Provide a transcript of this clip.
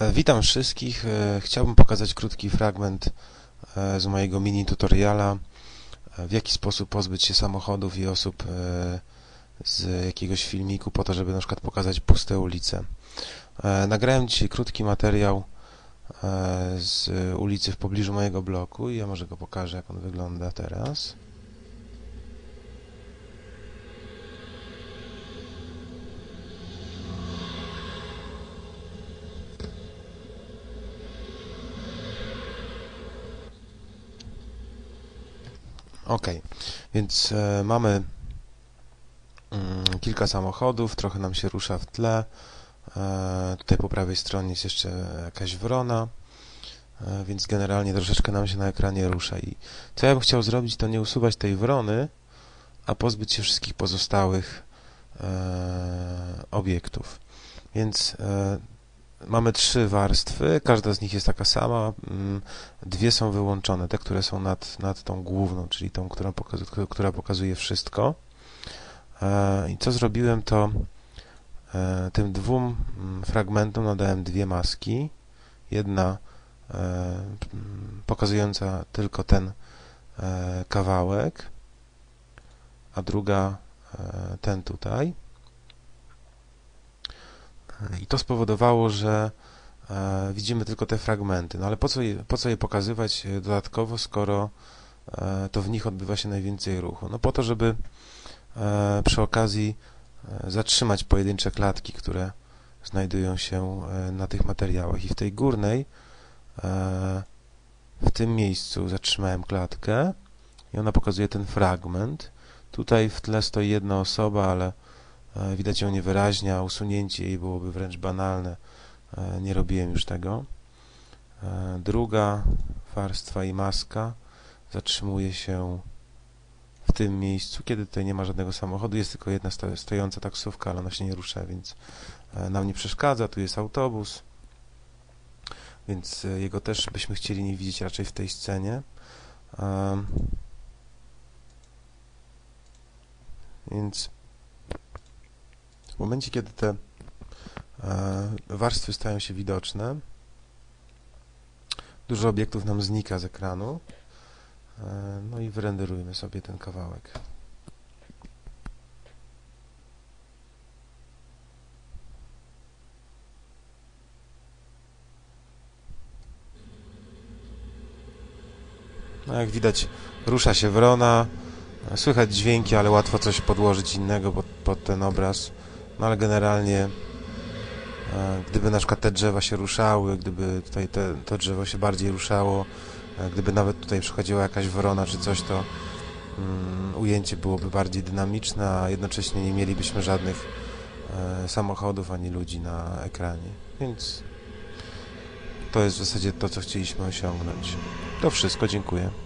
E, Witam wszystkich. E, Chciałbym pokazać krótki fragment e, z mojego mini tutoriala, w jaki sposób pozbyć się samochodów i osób z jakiegoś filmiku po to, żeby na przykład pokazać puste ulice. Nagrałem dzisiaj krótki materiał z ulicy w pobliżu mojego bloku i ja może go pokażę, jak on wygląda teraz. Ok, więc e, mamy mm, kilka samochodów, trochę nam się rusza w tle. E, tutaj po prawej stronie jest jeszcze jakaś wrona, e, więc generalnie troszeczkę nam się na ekranie rusza. I co ja bym chciał zrobić, to nie usuwać tej wrony, a pozbyć się wszystkich pozostałych e, obiektów. Więc e, mamy trzy warstwy, każda z nich jest taka sama. mm, Dwie są wyłączone, te, które są nad, nad tą główną, czyli tą, która pokazuje, która pokazuje wszystko. E, I co zrobiłem, to e, tym dwóm mm, fragmentom nadałem dwie maski. Jedna e, mm, pokazująca tylko ten kawałek, a druga ten tutaj. I to spowodowało, że e, widzimy tylko te fragmenty. No ale po co je, po co je pokazywać e, dodatkowo, skoro e, to w nich odbywa się najwięcej ruchu? No po to, żeby przy okazji zatrzymać pojedyncze klatki, które znajdują się na tych materiałach. I w tej górnej, w tym miejscu zatrzymałem klatkę i ona pokazuje ten fragment. Tutaj w tle stoi jedna osoba, ale Widać ją niewyraźnie, a usunięcie jej byłoby wręcz banalne. E, Nie robiłem już tego. E, Druga warstwa i maska zatrzymuje się w tym miejscu, kiedy tutaj nie ma żadnego samochodu. Jest tylko jedna sto- stojąca taksówka, ale ona się nie rusza, więc e, nam nie przeszkadza. Tu jest autobus, więc e, jego też byśmy chcieli nie widzieć raczej w tej scenie. Więc w momencie, kiedy te e, warstwy stają się widoczne, dużo obiektów nam znika z ekranu. E, no i wyrenderujmy sobie ten kawałek. No jak widać, rusza się wrona, słychać dźwięki, ale łatwo coś podłożyć innego pod, pod ten obraz. No ale generalnie, e, gdyby na przykład te drzewa się ruszały, gdyby tutaj te, to drzewo się bardziej ruszało, e, gdyby nawet tutaj przychodziła jakaś wrona czy coś, to mm, ujęcie byłoby bardziej dynamiczne, a jednocześnie nie mielibyśmy żadnych e, samochodów ani ludzi na ekranie. Więc to jest w zasadzie to, co chcieliśmy osiągnąć. To wszystko, dziękuję.